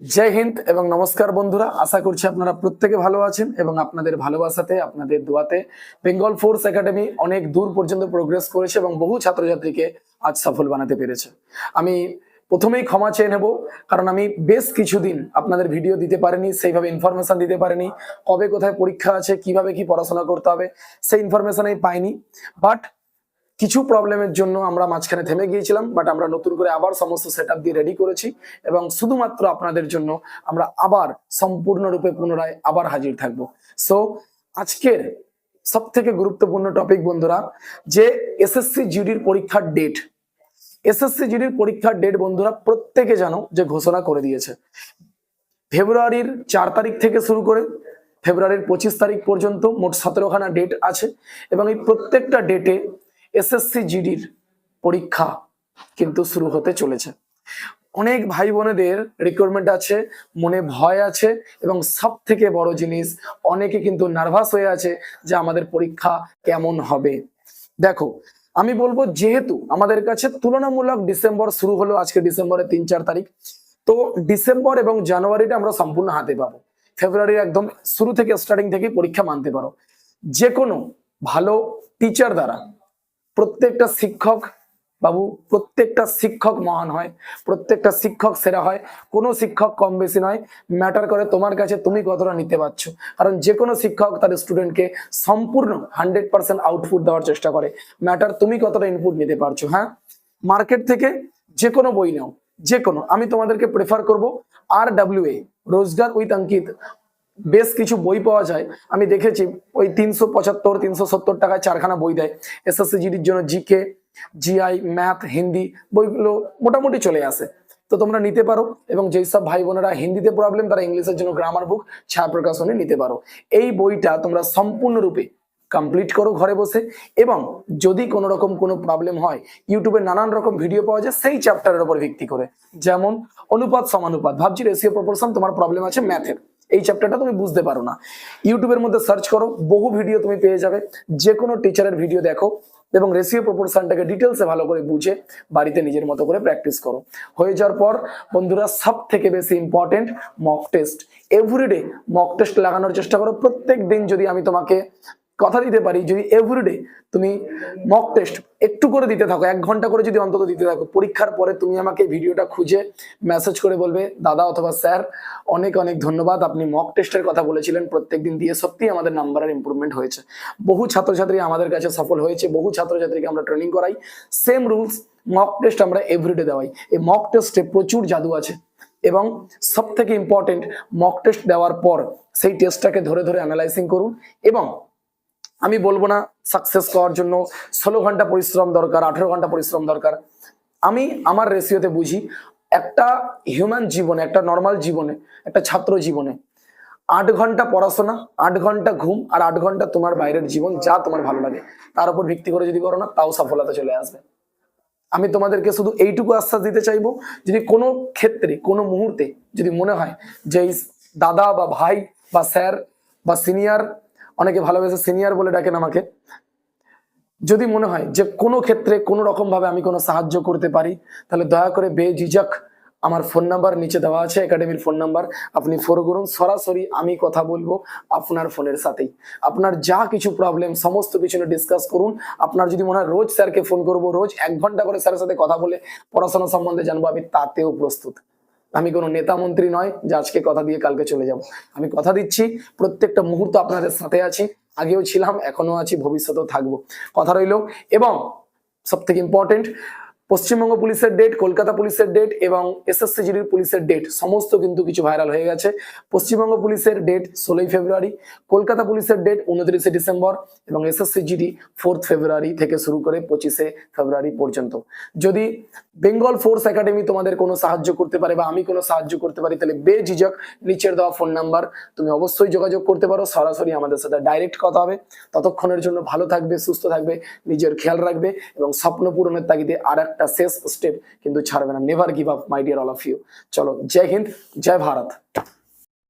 জয় হিন্দ এবং নমস্কার বন্ধুরা। আশা করছি আপনারা প্রত্যেকে ভালো আছেন এবং আপনাদের ভালোবাসাতে, আপনাদের দোয়াতে বেঙ্গল ফোর্স একাডেমি অনেক দূর পর্যন্ত প্রোগ্রেস করেছে এবং বহু ছাত্রছাত্রীকে আজ সফল বানাতে পেরেছে। আমি প্রথমেই ক্ষমা চেয়ে নেব, কারণ আমি বেশ কিছুদিন আপনাদের ভিডিও দিতে পারিনি, সেইভাবে ইনফরমেশন দিতে পারিনি, কবে কোথায় পরীক্ষা আছে, কীভাবে কি পড়াশোনা করতে হবে, সেই ইনফরমেশন আমি পাইনি। বাট কিছু প্রবলেমের জন্য আমরা মাঝখানে থেমে গিয়েছিলাম বাট আমরা নতুন করে আবার সমস্ত সেট দিয়ে রেডি করেছি এবং শুধুমাত্র আপনাদের জন্য আমরা আবার সম্পূর্ণরূপে পুনরায় আবার হাজির থাকব। সো আজকের সব থেকে গুরুত্বপূর্ণ টপিক বন্ধুরা, যে এসএসসি জিডির পরীক্ষার ডেট এসএসসি জিডির পরীক্ষার ডেট বন্ধুরা, প্রত্যেকে জানো যে ঘোষণা করে দিয়েছে। ফেব্রুয়ারির চার তারিখ থেকে শুরু করে ফেব্রুয়ারির পঁচিশ তারিখ পর্যন্ত মোট সতেরোখানা ডেট আছে এবং এই প্রত্যেকটা ডেটে এসএসসি জিডির পরীক্ষা কিন্তু শুরু হতে চলেছে। অনেক ভাই বোনেদের রিকোয়ারমেন্ট আছে, মনে ভয় আছে এবং সব থেকে বড় জিনিস, অনেকে কিন্তু নার্ভাস হয়ে আছে যে আমাদের পরীক্ষা কেমন হবে। দেখো, আমি বলব যেহেতু আমাদের কাছে তুলনামূলক ডিসেম্বর শুরু হলো, আজকে ডিসেম্বরের তিন চার তারিখ, তো ডিসেম্বর এবং জানুয়ারিটা আমরা সম্পূর্ণ হাতে পাবো। ফেব্রুয়ারির একদম শুরু থেকে স্টার্টিং থেকে পরীক্ষা মানতে পারো। যে কোনো ভালো টিচার দ্বারা প্রত্যেকটা শিক্ষক বাবু, প্রত্যেকটা শিক্ষক মহান হয়, প্রত্যেকটা শিক্ষক সেরা হয়। কোনো শিক্ষক কম বেশি নয় ম্যাটার করে তোমার কাছে তুমি কতটা নিতে পারছ। কারণ যে কোনো শিক্ষক তার স্টুডেন্টকে সম্পূর্ণ হান্ড্রেড পার্সেন্ট আউটপুট দেওয়ার চেষ্টা করে। ম্যাটার তুমি কতটা ইনপুট নিতে পারছ হ্যাঁ? মার্কেট থেকে যে কোনো বই নাও যে কোনো আমি তোমাদেরকে প্রেফার করব আর ডাব্লিউ এ রোজগার উইথ অঙ্কিত। বেশ কিছু বই পাওয়া যায়। আমি দেখেছি, ওই তিনশো পঁচাত্তর, তিনশো সত্তর টাকায় চারখানা বই দেয়। এসএসসি জিডির জন্য জিকে, জিআই, ম্যাথ, হিন্দি বইগুলো মোটামুটি চলে আসে। তো তোমরা নিতে পারো এবং যেই সব ভাই বোনেরা হিন্দিতে প্রবলেম তারা ইংলিশের জন্য গ্রামার বুক ছায়া প্রকাশনে নিতে পারো। এই বইটা তোমরা সম্পূর্ণরূপে কমপ্লিট করো ঘরে বসে এবং যদি কোনো রকম কোনো প্রবলেম হয়, ইউটিউবে নানান রকম ভিডিও পাওয়া যায়, সেই চ্যাপ্টারের উপর ভিত্তি করে। যেমন, অনুপাত, সমানুপাত। ভাবছি রেশিও প্রপোর্শন তোমার প্রবলেম আছে ম্যাথের এই চ্যাপ্টারটা তুমি বুঝতে পারো না। ইউটিউবের মধ্যে সার্চ করো, বহু ভিডিও তুমি পেয়ে যাবে। যে কোনো টিচারের ভিডিও দেখো এবং রেশিও প্রপোর্শনটাকে ডিটেলসে ভালো করে বুঝে বাড়িতে নিজের মতো করে প্র্যাকটিস করো। হয়ে যাওয়ার পর, বন্ধুরা সব থেকে বেশি important mock test everyday mock test লাগানোর চেষ্টা করো। প্রত্যেক দিন যদি আমি তোমাকে কথা দিতে পারি, যদি এভরিডে তুমি মক টেস্ট একটু করে দিতে থাকো, এক ঘণ্টা করে যদি অন্তত দিতে থাকো, পরীক্ষার পরে তুমি আমাকে ভিডিওটা খুঁজে মেসেজ করে বলবে, দাদা অথবা স্যার অনেক অনেক ধন্যবাদ, আপনি মক টেস্টের কথা বলেছিলেন প্রত্যেকদিন দিয়ে সত্যি আমাদের নাম্বারের ইম্প্রুভমেন্ট হয়েছে। বহু ছাত্রছাত্রী আমাদের কাছে সফল হয়েছে, বহু ছাত্রছাত্রীকে আমরা ট্রেনিং করাই সেম রুলস মক টেস্ট আমরা এভরিডে দেওয়াই। এই মক টেস্টে প্রচুর জাদু আছে এবং সব থেকে ইম্পর্টেন্ট মক টেস্ট দেওয়ার পর সেই টেস্টটাকে ধরে ধরে অ্যানালাইসিং করুন এবং আমি বলব না সাকসেস করার জন্য ষোলো ঘণ্টা পরিশ্রম দরকার, আঠেরো ঘণ্টা পরিশ্রম দরকার। আমি আমার রেশিওতে বুঝি, একটা হিউম্যান জীবনে, একটা নর্মাল জীবনে, একটা ছাত্র জীবনে আট ঘণ্টা পড়াশোনা, আট ঘণ্টা ঘুম আর আট ঘণ্টা তোমার বাইরের জীবন যা তোমার ভালো লাগে। তার উপর ভিত্তি করে যদি করো না, তাও সফলতা চলে আসবে। আমি তোমাদেরকে শুধু এইটুকু আশ্বাস দিতে চাইব, যদি কোনো ক্ষেত্রে, কোনো মুহূর্তে যদি মনে হয় যে দাদা বা ভাই বা স্যার বা সিনিয়র অনেকে ভালোবেসে সিনিয়র বলে ডাকেন আমাকে। যদি মনে হয় যে কোনো ক্ষেত্রে কোনো রকম ভাবে আমি কোনো সাহায্য করতে পারি, তাহলে দয়া করে বেঝিঝক আমার ফোন নাম্বার নিচে দেওয়া আছে একাডেমির ফোন নাম্বার আপনি ফোন করুন, সরাসরি আমি কথা বলব আপনার ফোনের সাথেই। আপনার যা কিছু প্রবলেম সমস্ত কিছু নিয়ে ডিসকাস করুন। আপনার যদি মনে হয় রোজ স্যারকে ফোন করব, রোজ এক ঘণ্টা করে স্যারের সাথে কথা বলে পড়াশোনা সম্বন্ধে জানব, আমি তাতেও প্রস্তুত। আমি কোনো নেতা মন্ত্রী নয় যে আজকে কথা দিয়ে কালকে চলে যাব। আমি কথা দিচ্ছি, প্রত্যেকটা মুহূর্ত আপনাদের সাথে আছি, আগেও ছিলাম এখনও আছি, ভবিষ্যতেও থাকব। কথা রইল, এবং সব থেকে ইম্পর্টেন্ট পশ্চিমবঙ্গ পুলিশের ডেট কলকাতা পুলিশের ডেট এবং এসএসসি জিডির পুলিশের ডেট সমস্ত কিন্তু কিছু ভাইরাল হয়ে গেছে। পশ্চিমবঙ্গ পুলিশের ডেট ষোলোই ফেব্রুয়ারি, কলকাতা পুলিশের ডেট উনত্রিশে ডিসেম্বর এবং এসএসসি জিডি ফোর্থ ফেব্রুয়ারি থেকে শুরু করে পঁচিশে ফেব্রুয়ারি পর্যন্ত। যদি বেঙ্গল ফোর্স একাডেমি তোমাদের কোনো সাহায্য করতে পারে বা আমি কোনো সাহায্য করতে পারি, তাহলে বেঝিঝক নিচের দেওয়া ফোন নাম্বার তুমি অবশ্যই যোগাযোগ করতে পারো। সরাসরি আমাদের সাথে ডাইরেক্ট কথা হবে। ততক্ষণের জন্য ভালো থাকবে, সুস্থ থাকবে, নিজের খেয়াল রাখবে এবং স্বপ্ন পূরণের তাগিদে আর একটা শেষ স্টেপ, কিন্তু ছাড়বে না। Never give up my dear all of you চলো, জয় হিন্দ, জয় ভারত।